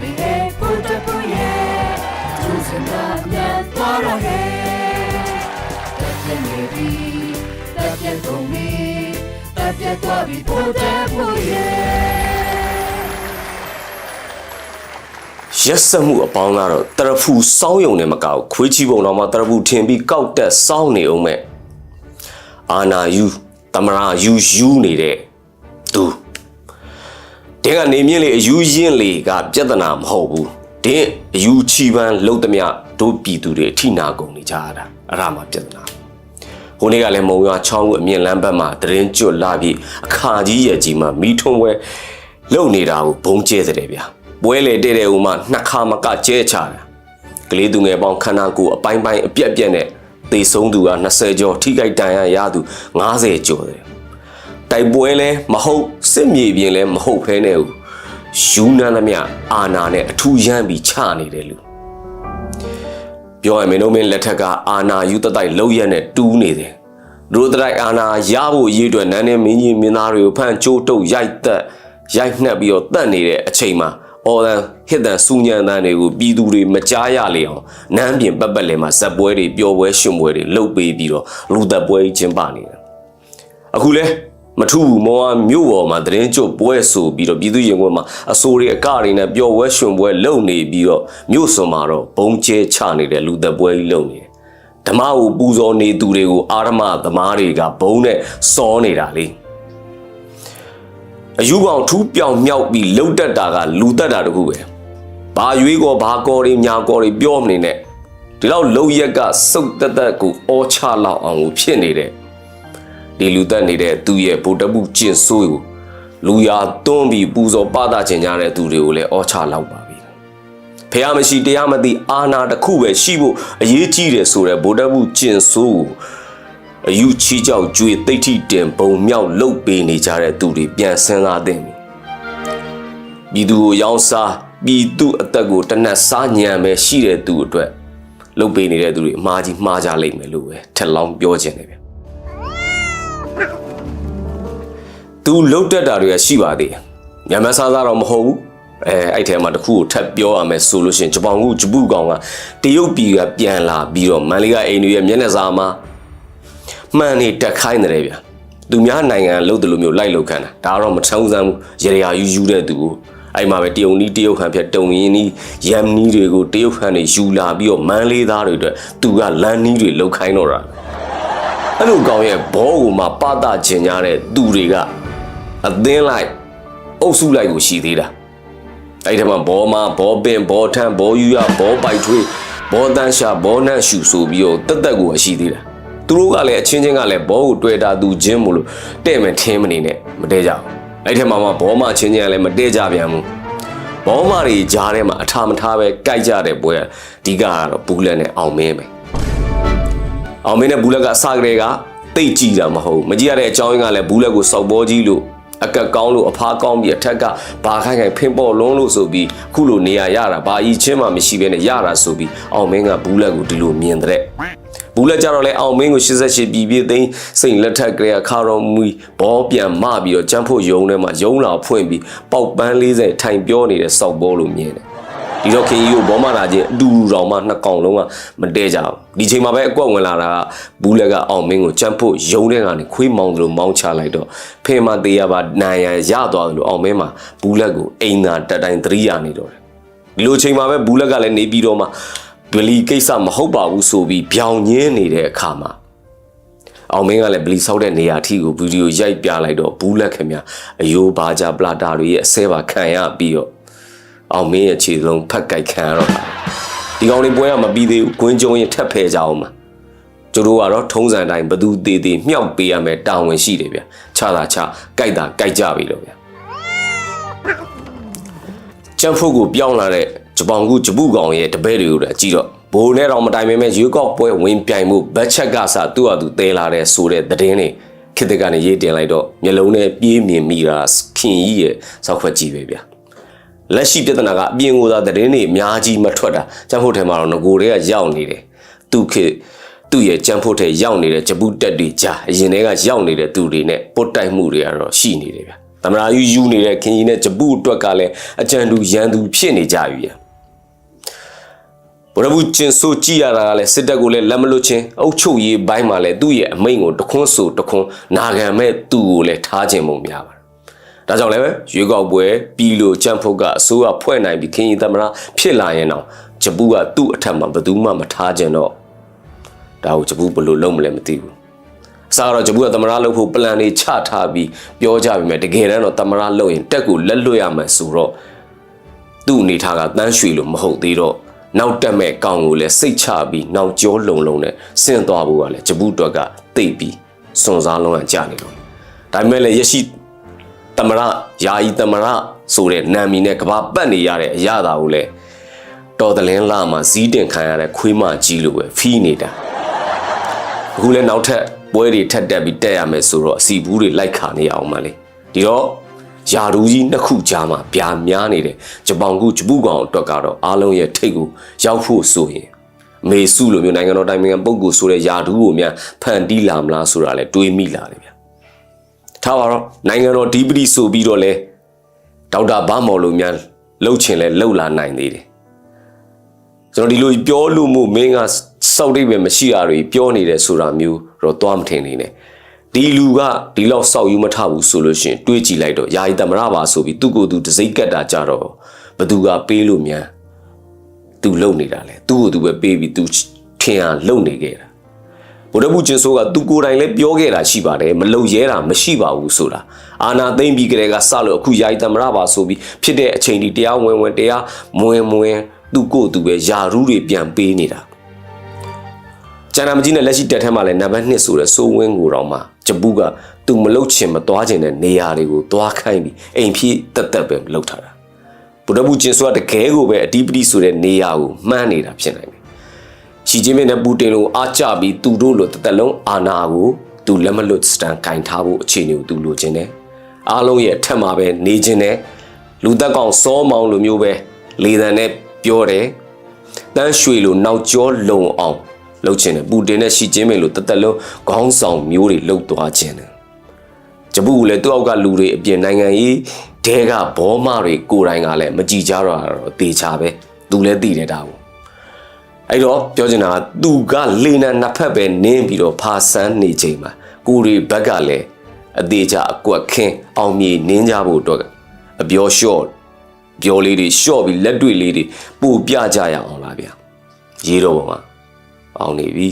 ပြီဟဲ့ဖုတ်တပူရဲ့သူစင်တာမြန်သွားတော့ဟဲ့တက်ပြည့်နေပြီတက်ပြည့်ကုန်ပြီတက်ပြည့်သွားပြီဖုတ်တပူရဲ့ရက်စက်မှုအပေါင်းကတော့တရဖူစောင်းယုံနဲ့မကောက်ခွေးချီပုံတော်မှာတရဖူထင်ပြီးကောက်တက်စောင်းနေအောင်မဲ့အာနာယူတမရာယူယူနေတဲ့သူ တင်းကနေမြင့်လေအယူရင်းလေကပြဿနာမဟုတ်ဘူးတင်းအယူချီပန်းလုံးသမျှတို့ပြည်သူတွေအထိနာကုန်နေကြရတာအဲ့ဒါမှပြဿနာဟိုနေ့ကလည်းမုံရွာချောင်းဦးအမြင့်လမ်းဘက်မှာတရင်ကျွတ်လာပြီးအခါကြီးရဲ့ကြီးမှာမိထုံးဝဲလုံနေတာကိုဘုံကျဲတဲ့ဗျာပွဲလေတဲ့တဲ့ဦးမှာနှစ်ခါမကကျဲချတာကလေးသူငယ်ပေါင်းခန္ဓာကိုယ်အပိုင်းပိုင်းအပြက်ပြက်နဲ့သေဆုံးသူက20ကျော်ထိခိုက်ဒဏ်ရာရသူ90ကျော်တယ် တိုက်ပွဲလဲမဟုတ်စစ်မြေပြင်လဲမဟုတ်ဖဲနဲ့ဦးယူနန်းသမျှအာနာနဲ့အထူးရမ်းပြီးချနေတယ်လူပြောရမယ်နိုးမင်းလက်ထက်ကအာနာယူတတိုက်လောက်ရက်နဲ့တူးနေတယ်ဒုဒတိုက်အာနာရဖို့ရည်အတွက်နန်းနေမင်းကြီးမင်းသားတွေကိုဖမ်းကြိုးတုပ်ရိုက်တက်ရိုက်နှက်ပြီးတော့တတ်နေတဲ့အချိန်မှာအော်ဒန်ဟစ်ဒန်စူညံတန်တွေကိုပြည်သူတွေမကြားရလေအောင်နန်းပြင်ပတ်ပတ်လည်မှာဇက်ပွဲတွေပျော်ပွဲရှင်ပွဲတွေလှုပ်ပေးပြီးတော့လူသက်ပွဲကြီးကျင်းပနေတယ်အခုလဲ မထူးဘူးမောင်ကမြို့ပေါ်မှာသတင်းကြွပွဲဆိုပြီးတော့ပြည်သူရင်ခွင်မှာအစိုးရအကတွေနဲ့ပျော်ပွဲရှင်ပွဲလုပ်နေပြီးတော့မြို့စွန်မှာတော့ဘုံကျဲချနေတဲ့လူသက်ပွဲကြီးလုပ်နေတယ်ဓမ္မကိုပူဇော်နေသူတွေကိုအာရမသမားတွေကဘုံနဲ့စောနေတာလေအယူကောင်ထူးပြောင်မြောက်ပြီးလှုပ်တက်တာကလူတက်တာတခုပဲဘာရွေးကောဘာကောတွေညာကောတွေပြောမနေနဲ့ဒီလောက်လှုပ်ရက်ကစုတ်တက်တက်ကိုအောချလောက်အောင်ကိုဖြစ်နေတဲ့ဒီ လူသက်နေတဲ့သူ့ရဲ့ဗုဒ္ဓဘုကျင့်ဆိုးကိုလူရသွန်းပြီးပူဇော်ပသခြင်းကြတဲ့သူတွေကိုလည်းအောချလောက်ပါပြီဖះမရှိတရားမသိအာနာတစ်ခုပဲရှိဖို့အရေးကြီးတယ်ဆိုတဲ့ဗုဒ္ဓဘုကျင့်ဆိုးကိုအယူချီကြောက်ကြွေတိတ်ထိတင်ပုံမြောက်လုတ်ပေးနေကြတဲ့သူတွေပြန်ဆင်းလာတဲ့ပြည်သူကိုရောင်းစားပြည်သူအသက်ကိုတနတ်စားညံပဲရှိတဲ့သူအတွက်လုတ်ပေးနေတဲ့သူတွေအမှားကြီးမှားကြလိမ့်မယ်လို့ပဲထက်လောင်းပြောခြင်းတယ်ဗျ သူလှုပ်တက်တာတွေကရှိပါသေးတယ်။မြန်မာစားစားတော့မဟုတ်ဘူး။အဲအဲ့ထဲမှာတစ်ခုကိုထပ်ပြောရမယ်ဆိုလို့ရှိရင်ဂျပန်ကဂျပူကောင်ကတရုတ်ပြည်ကပြန်လာပြီးတော့မန်လေးကအိမ်တွေရဲ့မျက်နှာစာမှာမှန်နေတက်ခိုင်းတယ်ဗျာ။သူများနိုင်ငံလှုပ်တယ်လို့မျိုးလိုက်လှုပ်ခံတာ။ဒါတော့မထမ်းဆန်းဘူး။ရေရာယူယူတဲ့သူကိုအဲ့မှာပဲတရုတ်နီးတရုတ်ဟန်ဖြတ်တုံရင်းနီးရမ်နီးတွေကိုတရုတ်ဟန်တွေယူလာပြီးတော့မန်လေးသားတွေအတွက်သူကလမ်းနီးတွေလှုပ်ခိုင်းတော့တာ။အဲ့လိုကောင်ရဲ့ဘောကိုမှပတာကျင်ကြတဲ့သူတွေက အသင်းလိုက်အုပ်စုလိုက်ကိုရှိသေးတာအဲ့ဒီမှာဘောမဘောပင်ဘောထန်းဘောယူရဘောပိုက်ထွေးဘောတန်းရှာဘောနန့်ရှူဆိုပြီးတော့တက်တက်ကိုရှိသေးတာသူတို့ကလည်းအချင်းချင်းကလည်းဘောကိုတွေ့တာသူချင်းမို့လို့တဲ့မယ်ထင်းမနေနဲ့မတဲကြဘူးအဲ့ဒီမှာမှဘောမချင်းချင်းကလည်းမတဲကြပြန်ဘူးဘောမတွေကြားထဲမှာအထာမထားပဲကြိုက်ကြတဲ့ပွဲအဓိကကတော့ဘူးလက်နဲ့အောင်မင်းပဲအောင်မင်းနဲ့ဘူးလက်ကစကလေးကတိတ်ကြည့်တာမဟုတ်ဘူးမကြည့်ရတဲ့အကြောင်းရင်းကလည်းဘူးလက်ကိုစောက်ပေါ်ကြီးလို့ အကက်ကောင်းလို့အဖားကောင်းပြီးအထက်ကဘာခိုင်ခိုင်ဖင်ပေါ်လုံးလို့ဆိုပြီးခုလိုနေရရတာဘာအီချင်းမှမရှိဘဲနဲ့ရတာဆိုပြီးအောင်မင်းကဘူးလက်ကိုဒီလိုမြင်တဲ့ဘူးလက်ကြတော့လေအောင်မင်းကို88ပြည်ပြည်သိန်းစိန်လက်ထက်ကလေးခါတော်မူဘောပြန်မပြီးတော့ကျန်းဖို့ယုံထဲမှာယုံလာဖွင့်ပြီးပေါက်ပန်း40ထိုင်ပြောနေတဲ့စောက်ပေါ်လို့မြင်တယ် ဒီတော့ခင်ကြီးကိုဘောမလာချင်းအတူတူတောင်မှနှစ်ကောင်လုံးကမတဲကြဘူးဒီချိန်မှာပဲအကွက်ဝင်လာတာကဘူးလက်ကအောင်မင်းကိုကြမ်းဖို့ယုံတဲ့ကနေခွေးမောင်းသလိုမောင်းချလိုက်တော့ဖင်မသေးရပါနိုင်ရန်ရသွားတယ်လို့အောင်မင်းမှာဘူးလက်ကိုအိမ်သာတက်တိုင်းသတိရနေတော့တယ်ဒီလိုချိန်မှာပဲဘူးလက်ကလည်းနေပြီးတော့မှဒလီကိစ္စမဟုတ်ပါဘူးဆိုပြီးဗျောင်ညင်းနေတဲ့အခါမှာအောင်မင်းကလည်းဗလီဆောက်တဲ့နေရာထိကိုဗီဒီယိုရိုက်ပြလိုက်တော့ဘူးလက်ခင်ဗျအယိုးဘာကြပလာတာတွေရဲ့အစဲပါခံရပြီးတော့ အောင်မင်းရဲ့ခြေလုံးဖက်ကြိုက်ခံရတော့တာဒီကောင်လေးပွဲကမပြီးသေးဘူးကွင်းကျုံရင်ထက်ဖဲကြအောင်မှာကျတို့ကတော့ထုံးစံတိုင်းဘသူသေးသေးမြောက်ပေးရမယ်တာဝန်ရှိတယ်ဗျခြားတာခြားကြိုက်တာကြိုက်ကြပြီတော့ဗျကျန်းဖို့ကိုပြောင်းလာတဲ့ဂျပန်ကူဂျပူကောင်ရဲ့တပည့်တွေကိုလည်းကြည့်တော့ဘိုးနဲ့တော့မတိုင်ပင်မဲ့ရွေးကောက်ပွဲဝင်ပြိုင်မှုဘတ်ချက်ကစားသူ့ဟာသူတဲလာတဲ့ဆိုတဲ့သတင်းတွေခေတ်တကနေရေးတင်လိုက်တော့မျိုးလုံးနဲ့ပြေးမြင်မိတာခင်ကြီးရဲ့စောက်ခွက်ကြီးပဲဗျာ လက်ရှိပြဿနာကအပြင်ကိုသာသတင်းတွေအများကြီးမထွက်တာကျန်းဖို့ထဲမှာတော့ငကိုတွေကရောက်နေတယ်သူခေသူ့ရဲ့ကျန်းဖို့ထဲရောက်နေတဲ့ဂျပူတက်တွေကြာအရင်တည်းကရောက်နေတဲ့သူတွေနဲ့ပုတ်တိုက်မှုတွေကတော့ရှိနေတယ်ဗျသမရာယူယူနေတဲ့ခင်ကြီးနဲ့ဂျပူအတွက်ကလည်းအကြံတူရန်သူဖြစ်နေကြပြီ။ဘရဘူးကျင်ဆိုကြည့်ရတာကလည်းစစ်တပ်ကိုလည်းလက်မလွတ်ချင်းအုပ်ချုပ်ရေးဘိုင်းမှာလည်းသူ့ရဲ့အမိန့်ကိုတခွန်းဆိုတခွန်းနာခံမဲ့သူ့ကိုလည်းထားခြင်းပုံများပါတယ်။ ဒါကြောင့်လည်းပဲရွေးကောက်ပွဲပြီးလို့ကြံ့ဖုတ်ကအစိုးရဖွဲ့နိုင်ပြီးခင်ကြီးသမရာဖြစ်လာရင်တော့ဂျပူကသူ့အထက်မှာဘယ်သူမှမထားခြင်းတော့ဒါကိုဂျပူဘယ်လိုလုပ်မလဲမသိဘူး။အစားတော့ဂျပူကသမရာလုပ်ဖို့ပလန်တွေချထားပြီးပြောကြပြီမဲ့တကယ်တမ်းတော့သမရာလုပ်ရင်တက်ကိုလက်လွတ်ရမယ်ဆိုတော့သူ့အနေထားကတန်းရွှေလို့မဟုတ်သေးတော့နောက်တက်မဲ့ကောင်ကိုလည်းစိတ်ချပြီးနောက်ကျောလုံလုံနဲ့ဆင့်သွားဖို့ကလည်းဂျပူတွက်ကတိတ်ပြီးစွန်စားလုံးဝကြာနေလို့ဒါပေမဲ့လည်းရရှိ တမရယာယီတမရဆိုတဲ့နာမည်နဲ့ကဘာပတ်နေရတဲ့အရာတာကိုလည်းတော်တလင်းလာမှာဇီးတင်ခံရတဲ့ခွေးမကြီးလိုပဲဖီးနေတာအခုလည်းနောက်ထပ်ပွဲတွေထပ်တက်ပြီးတက်ရမယ်ဆိုတော့အစီဘူးတွေလိုက်ခါနေရအောင်မလေးဒီတော့ယာရူးကြီးနှစ်ခုကြားမှာဗျာများနေတယ်ဂျပန်ကူဂျပူကောင်အတွက်ကတော့အားလုံးရဲ့ထိတ်ကိုရောက်ဖို့ဆိုရင်အမေစုလိုမျိုးနိုင်ငံတော်တိုင်ပင်ခံပုဂ္ဂိုလ်ဆိုတဲ့ယာဒူးကိုများဖန်တီးလာမလားဆိုတာလည်းတွေးမိလာတယ်ဗျာ ထားပါတော့နိုင်ငံတော်ဒီပတိဆိုပြီးတော့လဲဒေါက်တာဘာမော်လိုများလှုပ်ချင်လဲလှုပ်လာနိုင်သေးတယ်ကျွန်တော်ဒီလိုပြောလို့မို့မင်းကစောက်တိတ်ပဲမရှိရတွေပြောနေတယ်ဆိုတာမျိုးတော့သွားမထင်နေနဲ့ဒီလူကဒီလောက်စောက်ယူမထဘူးဆိုလို့ရှရင်တွေးကြည့်လိုက်တော့ယာယီတမရပါဆိုပြီးသူ့ကိုယ်သူတစိမ့်ကတ်တာကြတော့ဘသူကပေးလို့မြန်သူလုံနေတာလေသူ့ကိုသူပဲပေးပြီးသူထင်အောင်လုံနေခဲ့တာ ဗုဒ္ဓဘုကျင်ဆိုးကသူကိုယ်တိုင်လည်းပြောခဲ့တာရှိပါတယ်မလုံရဲတာမရှိပါဘူးဆိုတာအာနာသိမ့်ပြီးကြတဲ့ကစလို့အခုယာယီတမရပါဆိုပြီးဖြစ်တဲ့အချိန်ဒီတရားဝင်ဝင်တရားမဝင်မဝင်သူကိုယ်သူပဲယာရူးတွေပြန်ပေးနေတာကျန်တာမကြီးနဲ့လက်ရှိတက်ထဲမှာလည်းနံပါတ်1ဆိုတဲ့စိုးဝင်းကိုတော့မှဂျပူကသူမလုတ်ချင်မသွားချင်တဲ့နေရာတွေကိုသွားခိုင်းပြီးအိမ်ဖြစ်တက်တက်ပဲလုတ်ထားတာဗုဒ္ဓဘုကျင်ဆိုကတကယ်ကိုပဲအဓိပတိဆိုတဲ့နေရာကိုမှန်းနေတာဖြစ်နိုင်တယ် ရှီကျင်းမင်းနဲ့ပူတင်လိုအားကြပြီးသူတို့လိုတစ်သက်လုံးအာနာကိုသူလက်မလွတ်စတန်ကင်ထားဖို့အခြေအနေကိုသူလိုချင်တယ်အားလုံးရဲ့အထက်မှာပဲနေချင်တယ်လူသက်ကောင်စောမောင်လိုမျိုးပဲလေတံနဲ့ပြောတယ်တန်းရွှေလိုနောက်ကျောလုံအောင်လှုပ်ချင်တယ်ပူတင်နဲ့ရှီကျင်းမင်းလိုတစ်သက်လုံးခေါင်းဆောင်မျိုးတွေလှုပ်သွားခြင်းတယ်ဂျပူကလည်းသူ့အောက်ကလူတွေအပြင်နိုင်ငံကြီးဒဲကဘောမတွေကိုယ်တိုင်ကလည်းမကြည်ကြတော့တာတော့တေချာပဲသူလည်းသိတယ်ဒါကို အဲ့တော့ပြောချင်တာကသူကလေနံနှစ်ဖက်ပဲနင်းပြီးတော့ဖာဆန်းနေချိန်မှာကိုရီဘက်ကလည်းအသေးချာအကွက်ခင်းအောင်မြေနင်းကြဖို့အတွက်အပြောလျှော့ပြောလေးတွေလျှော့ပြီးလက်တွေ့လေးတွေပို့ပြကြရအောင်လားဗျာရေးတော့ပါမှာအောင်နေပြီ